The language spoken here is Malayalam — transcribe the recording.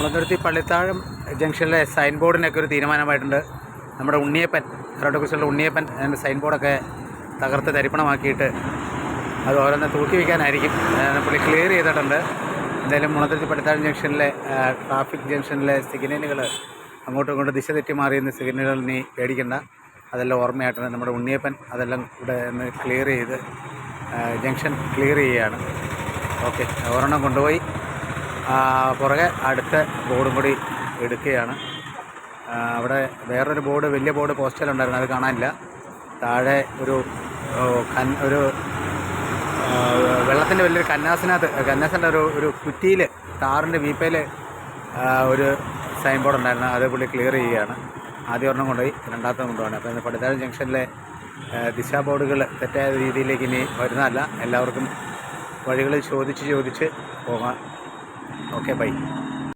കുളത്തുരുത്തി പള്ളിത്താഴം ജംഗ്ഷനിലെ സൈൻ ബോർഡിനൊക്കെ ഒരു തീരുമാനമായിട്ടുണ്ട്. നമ്മുടെ ഉണ്ണിയപ്പൻ കരോട്ടക്കുറിച്ചുള്ള ഉണ്ണിയപ്പൻ സൈൻ ബോർഡൊക്കെ തകർത്ത് തരിപ്പണമാക്കിയിട്ട് അത് ഓരോന്ന് തൂക്കി വയ്ക്കാനായിരിക്കും പുള്ളി ക്ലിയർ ചെയ്തിട്ടുണ്ട്. എന്തായാലും മുളത്തുരുത്തി പള്ളിത്താഴം ജംഗ്ഷനിലെ ട്രാഫിക് ജംഗ്ഷനിലെ സിഗ്നലുകൾ അങ്ങോട്ടും ഇങ്ങോട്ടും ദിശ തെറ്റി മാറിയുന്ന സിഗ്നലുകൾ നീ പേടിക്കണ്ട. അതെല്ലാം ഓർമ്മയായിട്ടുണ്ട്. നമ്മുടെ ഉണ്ണിയപ്പൻ അതെല്ലാം ഇവിടെ ഒന്ന് ക്ലിയർ ചെയ്ത് ജംഗ്ഷൻ ക്ലിയർ ചെയ്യുകയാണ്. ഓക്കെ ഒരെണ്ണം കൊണ്ടുപോയി. പുറകെ അടുത്ത ബോർഡും കൂടി എടുക്കുകയാണ്. അവിടെ വേറൊരു ബോർഡ് വലിയ ബോർഡ് പോസ്റ്റൽ ഉണ്ടായിരുന്നു. അത് കാണാനില്ല. താഴെ ഒരു കൻ ഒരു വെള്ളത്തിന്റെ വലിയൊരു കന്നാസിനകത്ത് കന്നാസിന്റെ ഒരു ഒരു കുറ്റിയിൽ താറിന്റെ വീപ്പയിൽ ഒരു സൈൻ ബോർഡ് ഉണ്ടായിരുന്നു. അത് പുള്ളി ക്ലിയർ ചെയ്യുകയാണ്. ആദ്യം ഒരെണ്ണം കൊണ്ടുപോയി രണ്ടാമത്തെ കൊണ്ടുപോകണം അപ്പോൾ ഇന്ന് പടിത്താഴ് ജംഗ്ഷനിലെ ദിശാ ബോർഡുകൾ തെറ്റായ രീതിയിലേക്ക് ഇനി വരുന്നതല്ല. എല്ലാവർക്കും വഴികളിൽ ചോദിച്ച് ചോദിച്ച് പോകാം. Okay bye